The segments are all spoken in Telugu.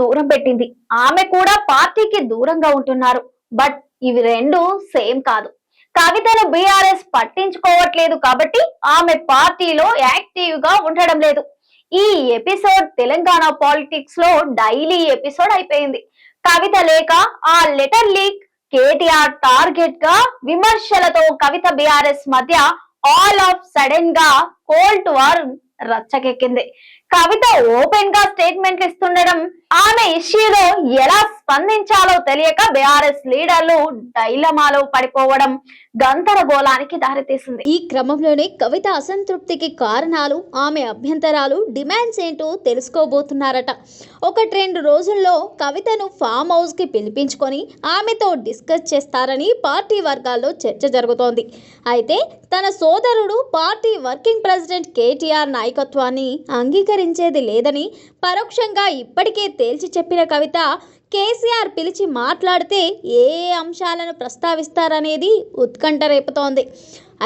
దూరం పెట్టింది. ఆమె కూడా పార్టీకి దూరంగా ఉంటున్నారు. బట్ ఇవి రెండు సేమ్ కాదు. కవితను బీఆర్ఎస్ పట్టించుకోవట్లేదు కాబట్టి ఆమె పార్టీలో యాక్టివ్గా ఉండడం లేదు. ఈ ఎపిసోడ్ తెలంగాణ పాలిటిక్స్లో డైలీ ఎపిసోడ్ అయిపోయింది. కవిత లేక ఆ లెటర్ లీక్ కేటీఆర్ టార్గెట్గా విమర్శలతో కవిత బీఆర్ఎస్ మధ్య ఆల్ ఆఫ్ సడన్గా కోల్డ్ వార్ రచ్చకెక్కింది. కవిత ఓపెన్గా స్టేట్మెంట్లు ఇస్తుండడం ఆమె ఇష్యూలో ఎలా స్పందించాలో తెలియక బీఆర్ఎస్ లీడర్లు డైలమాలో పడిపోవడం గందరగోళానికి దారితీసింది. ఈ క్రమంలోనే కవిత అసంతృప్తికి కారణాలు ఆమె అభ్యంతరాలు డిమాండ్స్ ఏంటో తెలుసుకోబోతున్నారట. ఒకటి రెండు రోజుల్లో కవితను ఫామ్ హౌస్కి పిలిపించుకొని ఆమెతో డిస్కస్ చేస్తారని పార్టీ వర్గాల్లో చర్చ జరుగుతోంది. అయితే తన సోదరుడు పార్టీ వర్కింగ్ ప్రెసిడెంట్ కేటీఆర్ నాయకత్వాన్ని అంగీకరించేది లేదని పరోక్షంగా ఇప్పటికే తేల్చి చెప్పిన కవిత కేసీఆర్ పిలిచి మాట్లాడితే ఏ అంశాలను ప్రస్తావిస్తారనేది ఉత్కంఠ రేపుతోంది.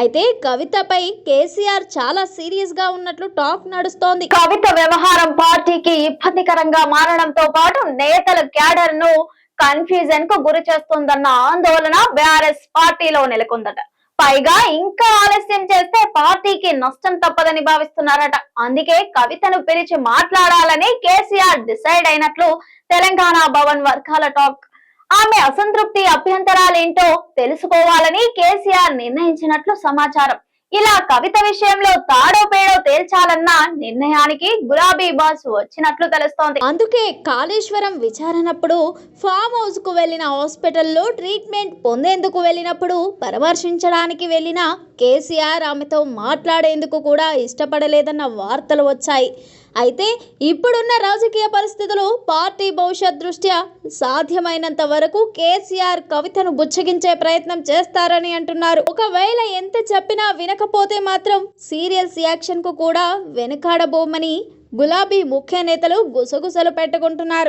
అయితే కవితపై కేసీఆర్ చాలా సీరియస్గా ఉన్నట్లు టాక్ నడుస్తోంది. కవిత వ్యవహారం పార్టీకి ఇబ్బందికరంగా మారడంతో పాటు నేతల క్యాడర్ను కన్ఫ్యూజన్కు గురి చేస్తుందన్న ఆందోళన బీఆర్ఎస్ పార్టీలో నెలకొందట. పైగా ఇంకా ఆలస్యం చేస్తే పార్టీకి నష్టం తప్పదని భావిస్తున్నారట. అందుకే కవితను పిలిచి మాట్లాడాలని కేసీఆర్ డిసైడ్ అయినట్లు తెలంగాణ భవన్ వర్గాల టాక్. ఆమె అసంతృప్తి అభ్యంతరాలేంటో తెలుసుకోవాలని కేసీఆర్ నిర్ణయించినట్లు సమాచారం. ఇలా కవిత విషయంలో తాడో పేడో తేల్చాలన్న నిర్ణయానికి గులాబీ బాస్ వచ్చినట్లు తెలుస్తోంది. అందుకే కాళేశ్వరం విచారణప్పుడు ఫామ్ హౌస్కు వెళ్ళిన హాస్పిటల్లో ట్రీట్మెంట్ పొందేందుకు వెళ్ళినప్పుడు పరామర్శించడానికి వెళ్ళిన కేసీఆర్ ఆమెతో మాట్లాడేందుకు కూడా ఇష్టపడలేదన్న వార్తలు వచ్చాయి. అయితే ఇప్పుడున్న రాజకీయ పరిస్థితులు పార్టీ భవిష్యత్ దృష్ట్యా సాధ్యమైనంత వరకు కేసీఆర్ కవితను బుచ్చగించే ప్రయత్నం చేస్తారని అంటున్నారు. ఒకవేళ ఎంత చెప్పినా వినకపోతే మాత్రం సీరియస్ యాక్షన్కు కూడా వెనకాడబోమని గులాబీ ముఖ్య నేతలు గుసగుసలు పెట్టుకుంటున్నారు.